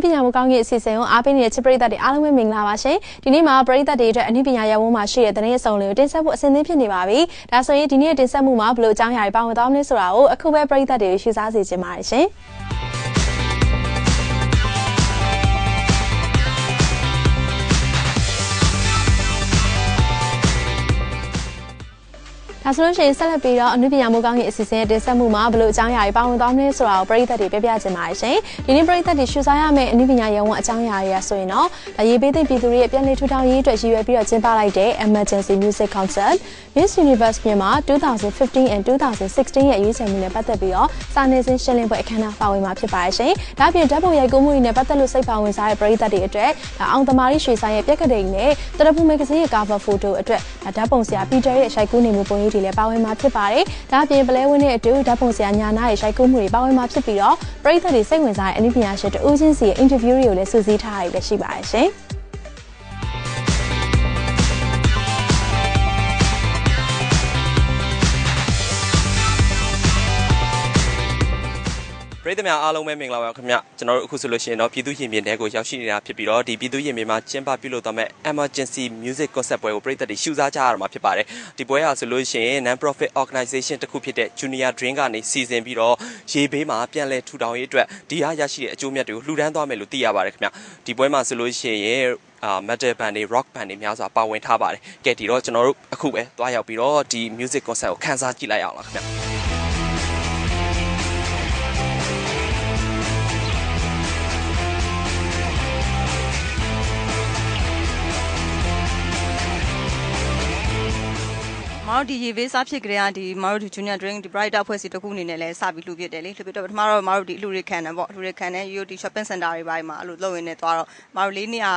အနုပညာမိုးကောင်းကြီးအစီအစဉ်ကိုအားပေးနေတဲ့ချစ်ပရိသတ်တွေအားလုံးပဲမင်္ဂလာပါရှင်ဒီနေ့မှာပရိသတ်တွေအတွက်အနုပညာရပ်ဝန်းမှာရှိတဲ့တနေ့အစုံလေးကိုတင်ဆက်ဖို့အစဉ်သင့်ဖြစ်နေပါပြီဒါဆိုရင်ဒီနေ့တင်ဆက်မှုမှာဘယ်လိုအကြောင်းအရာတွေပါဝင်သွားမလဲဆိုတာကိုအခုပဲပရိသတ်တွေရှင်းစားစေချင်ပါတယ်ရှင် ဒါဆိုလို့ရှိရင်ဆက်လက်ပြီးတော့အနုပညာမိုးကောင်းရဲ့အစီအစဉ်တင်ဆက်မှုမှာဘလို့အကြောင်းအရာတွေပါဝင်သွားမလဲဆိုတာကိုပရိသတ်တွေပြပြချင်ပါတယ်ရှင်။ဒီနေ့ပရိသတ်တွေရှုစားရမယ့်အနုပညာရုံဝအကြောင်းအရာတွေကဆိုရင်တော့ဒါရေးပေးတဲ့ပြည်သူတွေရဲ့ပြန်လည်ထူထောင်ရေးအတွက်ရည်ရွယ်ပြီးတော့ကျင်းပလိုက်တဲ့ Emergency Music Concert Miss Universe မြန်မာ2015 and 2016ရဲ့ရွေးချယ်မှုနဲ့ပတ်သက်ပြီးတော့စာနယ်ဇင်းရှင်းလင်းပွဲအခမ်းအနားပါဝင်မှာဖြစ်ပါတယ်ရှင်။ဒါ့အပြင်ဓာတ်ပုံရိုက်ကူးမှုတွေနဲ့ပတ်သက်လို့စိတ်ပါဝင်စားတဲ့ပရိသတ်တွေအတွက်ဒါအောင်သမားရွှေဆိုင်ရဲ့ပြက်ကတိန်နဲ့တရဖူမဂ္ဂဇင်းရဲ့ cover photo အတွက်ဓာတ်ပုံဆရာပီတာရဲ့ရိုက်ကူးနေမှုပုံရိပ်တွေလည်းပါဝင်မှာဖြစ်ပါတယ်။ဒါ့အပြင်ပလဲဝင်းနဲ့အတူဓာတ်ပုံဆရာညာနာရဲ့ရိုက်ကူးမှုတွေပါဝင်မှာဖြစ်ပြီးတော့ပရိသတ်တွေစိတ်ဝင်စားတဲ့အနည်းပညာရှင်တဦးချင်းစီရဲ့ interview တွေကိုလည်းစုစည်းထားရည်ရှိပါတယ်ရှင်။ ပရိသတ်များအားလုံးပဲမင်္ဂလာပါခင်ဗျကျွန်တော်တို့အခုဆိုလို့ရှိရင်တော့ပြည်သူရင်ပြင်တဲကိုရောက်ရှိနေတာဖြစ်ပြီးတော့ဒီပြည်သူရင်ပြင်မှာကျင်းပပြုလုပ်သွားမဲ့ Emergency Music Concert ပွဲကိုပရိသတ်တွေရှုစားကြရမှာဖြစ်ပါတယ်ဒီပွဲဟာဆိုလို့ရှိရင် Non-profit Organization တစ်ခုဖြစ်တဲ့ Junior Dream ကနေစီစဉ်ပြီးတော့ရေဘေးမှာပြန်လည်ထူထောင်ရေးအတွက်ဒီဟာရရှိတဲ့အကျိုးမြတ်တွေကိုလှူဒန်းသွားမယ်လို့သိရပါတယ်ခင်ဗျဒီပွဲမှာဆိုလို့ရှိရင်အာ metal band တွေ rock band တွေများစွာပါဝင်ထားပါတယ်ကဲဒီတော့ကျွန်တော်တို့အခုပဲတွားရောက်ပြီးတော့ဒီ music concert ကိုခန်းစားကြည့်လိုက်အောင်လားခင်ဗျ တို့ဒီရေဘေးစားဖြစ်ကြတဲ့ဒီမတို့ဒီ junior drink ဒီ brighter ဖွဲ့စီတစ်ခုအနေနဲ့လဲစပြီးလှူပြစ်တယ်လေလှူပြစ်တော့ပထမတော့မတို့ဒီအလှူတွေခံတယ်ပေါ့အလှူတွေခံတယ် UOT shopping center တွေပိုင်းမှာအဲ့လိုလုပ်ရင်းနဲ့သွားတော့မတို့လေးနေရာ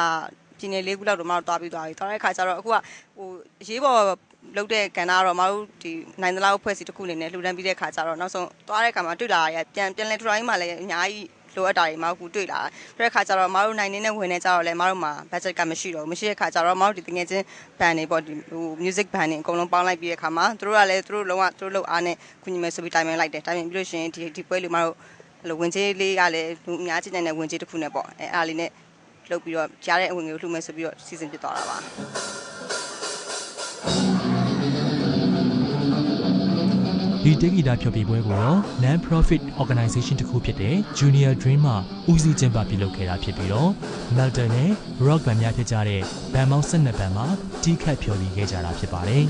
ပြည်နယ်လေးခုလောက်တော့မတို့သွားပြီးသွားပြီသွားတဲ့ခါကျတော့အခုကဟိုရေးပေါ်လုတ်တဲ့ကဏ္ဍကတော့မတို့ဒီနိုင်သလားဖွဲ့စီတစ်ခုအနေနဲ့လှူဒန်းပြီးတဲ့ခါကျတော့နောက်ဆုံးသွားတဲ့ခါမှာတွေ့လာရပြန်ပြန်လဲထူထောင်ရေးမှာလည်းအများကြီး လိုအပ်တာတွေမဟုတ်ဘူးတွေ့လာတဲ့ခါကျတော့မတို့နိုင်နေတဲ့ဝင်နေကြတော့လဲမတို့မှာ budget ကမရှိတော့မရှိတဲ့ခါကျတော့မတို့ဒီတကယ်ချင်း band တွေပေါ့ဒီဟို music band တွေအကုန်လုံးပေါင်းလိုက်ပြီးတဲ့ခါမှာသူတို့ကလည်းသူတို့လုံးဝသူတို့လောက်အားနဲ့ကုညီမယ်ဆိုပြီးတိုင်ပင်လိုက်တယ်တိုင်ပင်ပြီးလို့ရှိရင်ဒီဒီပွဲလေးမတို့အဲ့လိုဝင်ကြီးလေးကလည်းလူအများကြီးနိုင်တဲ့ဝင်ကြီးတစ်ခုနဲ့ပေါ့အဲအားလေးနဲ့လုပ်ပြီးတော့ကြားတဲ့အဝင်ကိုလှူမယ်ဆိုပြီးတော့စီစဉ်ပြသွားတာပါ ဒီတေဂီတာဖျော်ဖြေပွဲကိုတော့ non-profit organization တစ်ခုဖြစ်တဲ့ Junior Dream မှဦးစီးကျင်းပပြုလုပ်ခဲ့တာဖြစ်ပြီးတော့ Melton နဲ့ Rock band များဖြစ်ကြတဲ့ဘန်မောင်း12ဘန်မှာတီးခတ်ဖျော်ဖြေခဲ့ကြတာဖြစ်ပါတယ်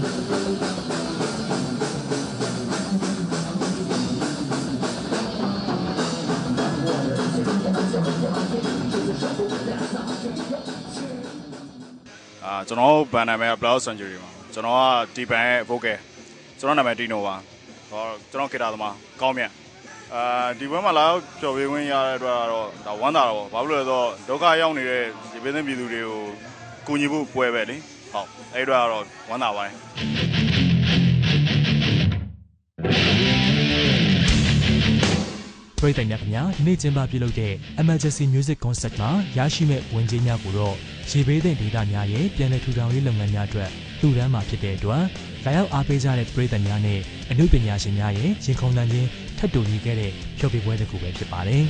အာကျွန်တော်ဘန်နာမည်က Blood Century ပါကျွန်တော်ကဒီဘန်ရဲ့ vocal ကျွန်တော်နာမည် Dino ပါဟော ကျွန်တော်ဂီတာသမားကောင်းမြတ်အာဒီဘက်မှာလာပျော်ပေးခွင့်ရတဲ့အတွက်ကတော့ဒါဝမ်းသာတော့ဘာလို့လဲဆိုတော့ဒုက္ခရောက်နေတဲ့ဒီပြည်သူပြည်သူတွေကိုကူညီဖို့ပွဲပဲလေဟုတ်အဲ့အတွက်ကတော့ဝမ်းသာပါတယ်ပရိသတ်များခင်ဗျာဒီနေ့ကျင်းပပြုလုပ်တဲ့ Emergency Music Concert မှာရရှိမဲ့ဝင်ကြီးများကိုတော့ရေဘေးသင့်ဒေသများရဲ့ပြည်내ထူထောင်ရေးလုပ်ငန်းများအတွက် လှူဒန်းမှာဖြစ်တဲ့အတွက်လာရောက်အားပေးကြတဲ့ပရိသတ်များနဲ့အမှုပညာရှင်များရဲ့ရင်ခုန်တန်ခြင်းထပ်တူညီခဲ့တဲ့ဖြောပြပွဲတစ်ခုပဲဖြစ်ပါတယ်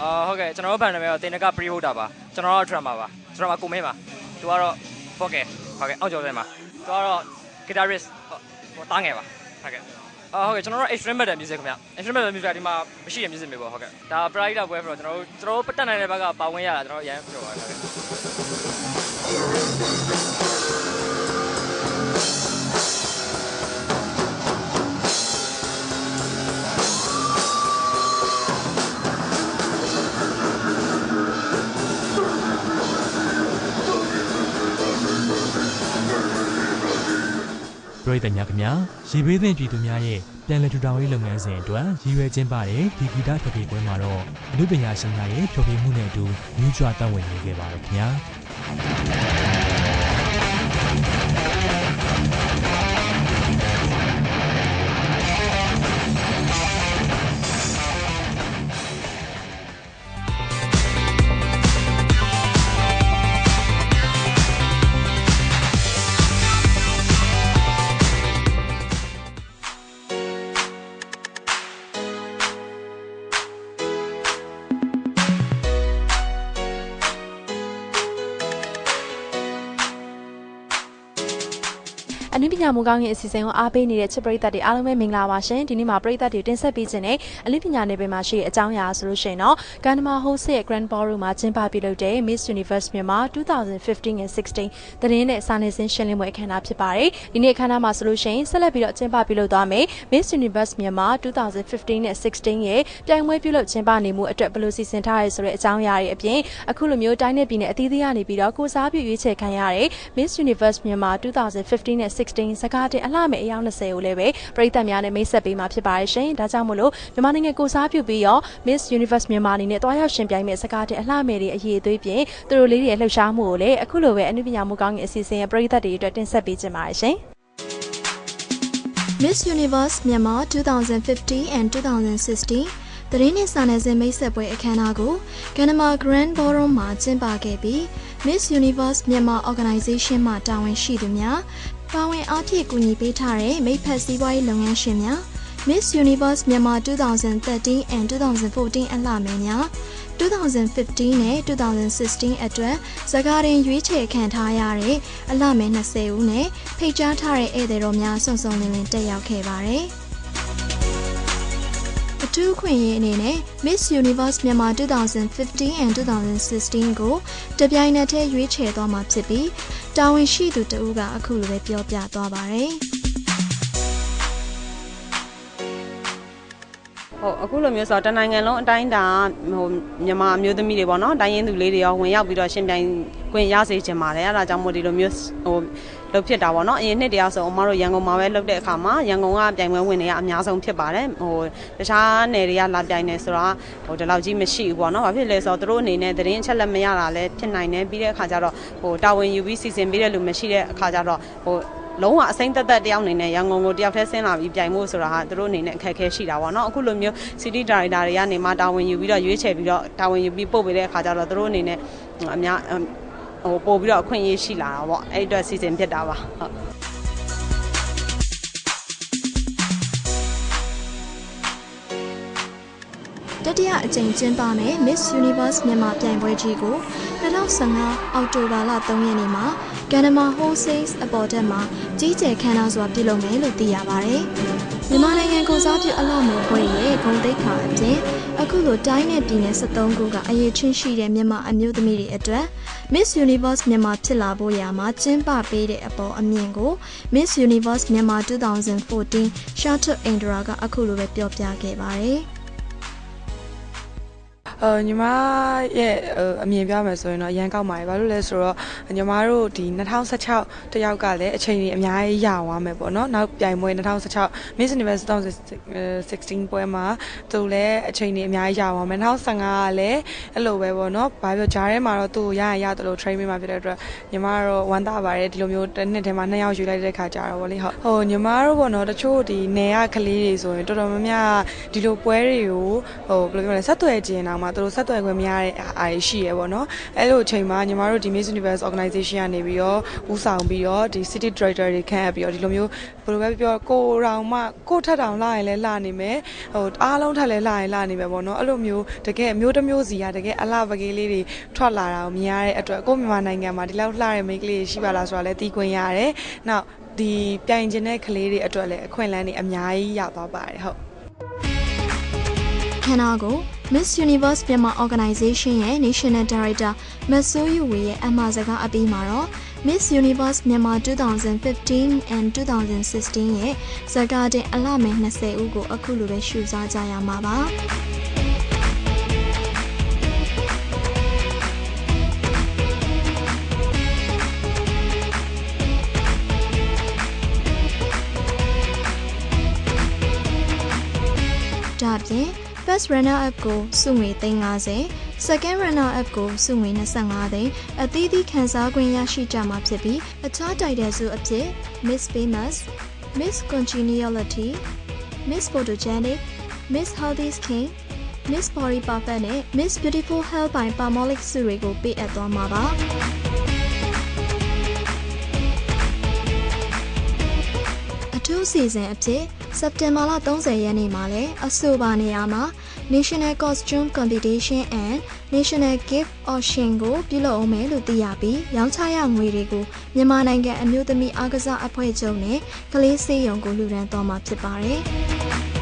အာဟုတ်ကဲ့ကျွန်တော်တို့ဘန်နာမည်တော့တင်နက pre holder ပါကျွန်တော်တို့ drummer ပါကျွန်တော်ကကိုမင်းပါသူကတော့ vocal ဟုတ်ကဲ့အောက်ကျော်စဲမှာသူကတော့ guitarist ဟိုတားငယ်ပါဟုတ်ကဲ့ အာဟုတ်ကဲ့ကျွန်တော်တို့ extreme metal music ခင်ဗျ extreme metal music ဒီမှာမရှိတဲ့ music မျိုးပေါ့ဟုတ်ကဲ့ဒါ pride ပွဲဆိုတော့ကျွန်တော်တို့ကျွန်တော်တို့ပတ်တက်နိုင်တဲ့ဘက်ကပါဝင်ရတာကျွန်တော်တို့အရင်ပြောပါဟုတ် ပရိသတ်များခင်ဗျာရေဘေးသင့်ပြည်သူများရဲ့ပြည်내ထူထောင်ရေးလုပ်ငန်းစဉ်အတွက်ရည်ရွယ်ကျင်းပတဲ့ဒီဂီတဖျော်ဖြေပွဲမှာတော့အမှုပညာရှင်များရဲ့ဖျော်ဖြေမှုနဲ့အတူမြူးကြွတောင်းဝင်နေခဲ့ပါတယ်ခင်ဗျာ အနုပညာမူကောင်းရဲ့အစီအစဉ်ကိုအားပေးနေတဲ့ချစ်ပရိသတ်တွေအားလုံးပဲမင်္ဂလာပါရှင်ဒီနေ့မှာပရိသတ်တွေတင်ဆက်ပေးခြင်းနဲ့အနုပညာနယ်ပယ်မှာရှိတဲ့အကြောင်းအရာဆိုလို့ရှိရင်တော့ကန်နမာဟိုးစ်ရဲ့ Grand Ballroom မှာကျင်းပပြုလုပ်တဲ့ Miss Universe မြန်မာ2015 and 16သတင်းနဲ့စာနယ်ဇင်းရှင်းလင်းပွဲအခမ်းအနားဖြစ်ပါတယ်ဒီနေ့အခမ်းအနားမှာဆိုလို့ရှိရင်ဆက်လက်ပြီးတော့ကျင်းပပြုလုပ်သွားမယ် Miss Universe မြန်မာ2015နဲ့16ရဲ့ပြိုင်ပွဲပြုလုပ်ကျင်းပနေမှုအတွက်ဘယ်လိုစီစဉ်ထားရဲဆိုတဲ့အကြောင်းအရာတွေအပြင်အခုလိုမျိုးတိုင်းနယ်ပြည်နယ်အသီးသီးကနေပြီးတော့ကိုစားပြုရွေးချယ်ခံရတဲ့ Miss Universe မြန်မာ2015နဲ့16စကားတင်အလှမဲ့အယောက်20ကိုလည်းပဲပြည်သက်များနဲ့မိတ်ဆက်ပေးမှာဖြစ်ပါတယ်ရှင်။ဒါကြောင့်မို့လို့မြန်မာနိုင်ငံကိုစားပြုပြီးတော့ Miss Universe မြန်မာအနေနဲ့တွားရောက်ရှင်ပြိုင်မဲ့စကားတင်အလှမဲ့တွေအရေးအသွေးပြင်သူတို့လေးတွေရဲ့လှုပ်ရှားမှုကိုလည်းအခုလိုပဲအနုပညာမှုကောင်းရဲ့အစီအစဉ်ရဲ့ပြည်သက်တွေအတွက်တင်ဆက်ပေးကြပါရရှင်။ Miss Universe မြန်မာ2015 and 2016သတင်းနဲ့စာနယ်ဇင်းမိတ်ဆက်ပွဲအခမ်းအနားကိုကနမာ Grand Ballroom မှာကျင်းပခဲ့ပြီး Miss Universe မြန်မာ Organization မှတာဝန်ရှိသူများ ပါဝင်အားဖြည့်ကူညီပေးထားတဲ့မိဖက်စည်းပွားရေးလုပ်ငန်းရှင်များ Miss Universe မြန်မာ2013 and 2014အလှမယ်များ2015နဲ့2016အတွက်ဇကာတင်ရွေးချယ်ခံထားရတဲ့အလှမယ်20ဦးနဲ့ဖိတ်ကြားထားတဲ့ဧည့်သည်တော်များစုံစုံလင်လင်တက်ရောက်ခဲ့ပါတယ်။အ ထူးခွင့်ရေးအနေနဲ့ Miss Universe မြန်မာ2015 and 2016ကိုတပြိုင်နက်တည်းရွေးချယ်သွားမှာဖြစ်ပြီးတာဝန်ရှိသူတဦးကအခုလိုပဲပြောပြသွားပါတယ်။ဟုတ်အခုလိုမျိုးဆိုတော့တနိုင်ငံလုံးအတိုင်းတာဟိုမြန်မာအမျိုးသမီးတွေပေါ့နော်တိုင်းရင်းသူလေးတွေရောဝင်ရောက်ပြီးတော့ရှင်ပြိုင်ခွင့်ရစေချင်ပါတယ်အဲ့ဒါကြောင့်မို့ဒီလိုမျိုးဟို လုပ်ဖြစ်တာပေါ့နော်အရင်နှစ်တည်းကဆိုအမတို့ရန်ကုန်မှာပဲလုပ်တဲ့အခါမှာရန်ကုန်ကပြိုင်ပွဲဝင်တွေကအများဆုံးဖြစ်ပါတယ်ဟိုတခြားနယ်တွေကလာပြိုင်နေဆိုတော့ဟိုဒီလောက်ကြီးမရှိဘူးပေါ့နော်ဘာဖြစ်လဲဆိုတော့သူတို့အနေနဲ့သတင်းအချက်လက်မရတာလည်းဖြစ်နိုင်တယ်ပြီးတဲ့အခါကျတော့ဟိုတာဝန်ယူပြီးစီစဉ်ပေးတဲ့လူမရှိတဲ့အခါကျတော့ဟိုလုံးဝအစိမ့်သက်သက်တယောက်အနေနဲ့ရန်ကုန်ကိုတယောက်တည်းဆင်းလာပြီးပြိုင်ဖို့ဆိုတာဟာသူတို့အနေနဲ့အခက်အခဲရှိတာပေါ့နော်အခုလိုမျိုး city director တွေကနေမှတာဝန်ယူပြီးတော့ရွေးချယ်ပြီးတော့တာဝန်ယူပြီးပို့ပေးတဲ့အခါကျတော့သူတို့အနေနဲ့အများ ဟိုပို့ပြီးတော့အခွင့်အရေးရှိလာတာပေါ့အဲ့အတွက်စီစဉ်ဖြစ်တာပါဟုတ်တတိယအကြိမ်ကျင်းပမယ့် Miss Universe မြန်မာပြိုင်ပွဲကြီးကို2015အောက်တိုဘာလ3ရက်နေ့မှာကန်နမာ Wholesale အပေါ်တက်မှာကြီးကျယ်ခမ်းနားစွာပြုလုပ်မယ်လို့သိရပါတယ်။မြန်မာနိုင်ငံကိုစားပြုအလှမော်ပွဲရဲ့ဂုဏ်သိက္ခာအပြင် အခုလိုတိုင်းနဲ့ပြည်နယ်73ခုကအရေးချင်းရှိတဲ့မြန်မာအမျိုးသမီးတွေအတွက် Miss Universe မြန်မာဖြစ်လာဖို့ရာမှာကျင်းပပေးတဲ့အပေါ်အမြင်ကို Miss Universe မြန်မာ2014 Charlotte Indra ကအခုလိုပဲပြောပြခဲ့ပါတယ်။ အော်ညီမရဲ့အမြင်ပြောမယ်ဆိုရင်တော့ရန်ကောက်ပါတယ်ဘာလို့လဲဆိုတော့ညီမတို့ဒီ2016တယောက်ကလည်းအချိန်ကြီးအများကြီးရသွားမယ်ပေါ့နော်နောက်ပြိုင်ပွဲ2016 Miss Universe 2016ပွဲမှာသူလည်းအချိန်ကြီးအများကြီးရသွားမယ်2015ကလည်းအဲ့လိုပဲပေါ့နော်ဘာပြောဂျားထဲမှာတော့သူ့ကိုရရရတယ်လို့ train ပေးမှာဖြစ်တဲ့အတွက်ညီမကတော့ဝမ်းသာပါတယ်ဒီလိုမျိုးတစ်နှစ်ထဲမှာနှစ်ယောက်ယူလိုက်တဲ့ခါကြတော့ဗောလေဟုတ်ဟိုညီမတို့ပေါ့နော်တချို့ဒီနယ်ရကလေးတွေဆိုရင်တော်တော်များများဒီလိုပွဲတွေကိုဟိုဘယ်လိုပြောလဲဆက်သွယ်ခြင်းတော့မှသူတို့ဆက်သွယ်ခွင့်မရတဲ့အားရှိရပေါ့နော်အဲ့လိုအချိန်မှာညီမတို့ဒီ Miss Universe Organization ကနေပြီးတော့ဦးဆောင်ပြီးတော့ဒီ City Director တွေခန့်အပ်ပြီးတော့ဒီလိုမျိုးဘယ်လိုပဲပြောကိုတောင်မှကိုထက်တောင်လာရင်လည်းလာနေမယ်ဟိုအားလုံးထက်လည်းလာရင်လာနေမယ်ပေါ့နော်အဲ့လိုမျိုးတကယ်မျိုးတစ်မျိုးစီကတကယ်အလှပကေးလေးတွေထွက်လာတာကိုမြင်ရတဲ့အတွက်ကိုမြန်မာနိုင်ငံမှာဒီလောက်လှတဲ့မိန်းကလေးတွေရှိပါလားဆိုတာလည်းသိခွင့်ရတယ်နောက်ဒီပြိုင်ကျင်တဲ့ကလေးတွေအတွက်လည်းအခွင့်အလမ်းတွေအများကြီးရသွားပါတယ်ဟုတ်ခန္ဓာကို Miss Universe မြန်မာ Organization ရဲ့ National Director မဆိုးယူဝေရဲ့အမှားစကားအပြီးမှာတော့ Miss Universe မြန်မာ2015 and 2016ရဲ့ဇကာတင်အလှမယ်20ဦးကိုအခုလိုပဲရှုစားကြရမှာပါဒါပြင် First Runner Up ကိုစုငွေ350 Second Runner Up ကိုစုငွေ25သိန်းအသီးသီးခံစား권ရရှိကြမှာဖြစ်ပြီးအခြားတိုက်တယ်စုအဖြစ် Miss Famous, Miss Congeniality, Miss Photogenic, Miss Healthy Skin, Miss Body Perfect နဲ့ Miss Beautiful Health by Palmolive စုတွေကိုပေးအပ်သွားမှာပါအထူးစီစဉ်အဖြစ် စက်တင်ဘာလ30ရက်နေ့မှာလဲအဆိုပါနေရာမှာ National Costume Competition and National Gift Auction ကိုပြုလုပ်အောင်မယ်လို့သိရပြီးရောင်းချရငွေတွေကိုမြန်မာနိုင်ငံအမျိုးသမီးအားကစားအဖွဲ့ချုပ်နဲ့ကလေးစေးရုံကိုလှူဒါန်းသွားမှာဖြစ်ပါတယ်။